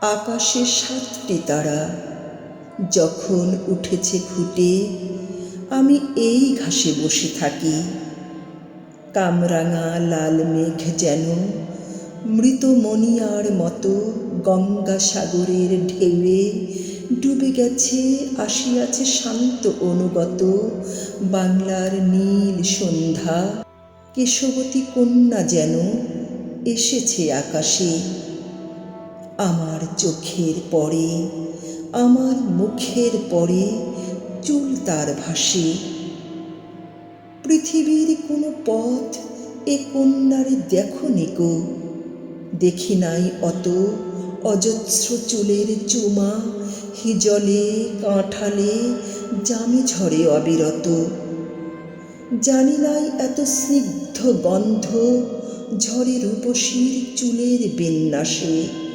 আকাশে সাতটি তারা। যখন উঠেছে ফুটে আমি এই ঘাসে বসে থাকি। কামরাঙা লাল মেঘ যেন মৃত মনিয়ার মতো গঙ্গা সাগরের ঢেউয়ে ডুবে গেছে, আসিয়াছে শান্ত অনুগত বাংলার নীল সন্ধ্যা। কেশবতী কন্যা যেন এসেছে আকাশে। আমার চোখের পরে, আমার মুখের পরে চুল তার ভাসে। পৃথিবীর কোনো পথ এ কন্যারে দেখো নিকো দেখি নাই অত অজস্র চুলের চুমা, হিজলে, কাঁঠালে, জামে ঝরে অবিরত। জানি নাই এত স্নিগ্ধ গন্ধ ঝরে রূপসীর চুলের বিন্যাসে।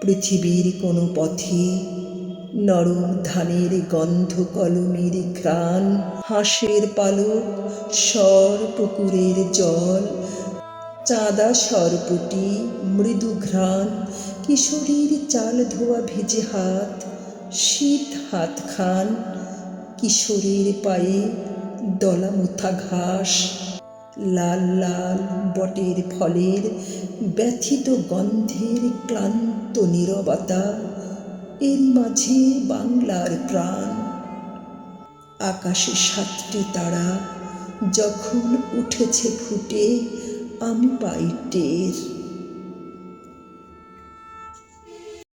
পৃথিবীর কোনো পথে নরম ধানের গন্ধ কলমের ঘ্রাণ, হাঁসের পালক, সর পুকুরের জল, চাঁদা সরপুটি, মৃদু ঘ্রাণ, কিশোরীর চাল ধোয়া ভেজে হাত, শীত হাত খান, কিশোরের পায়ে দলামুথা ঘাস লাল লাল বটের ফলের ব্যথিত গন্ধের ক্লান্ত নীরবতা এর মাঝে বাংলার প্রাণ। আকাশে সাতটি তারা যখন উঠেছে ফুটে, আমি পাই টের।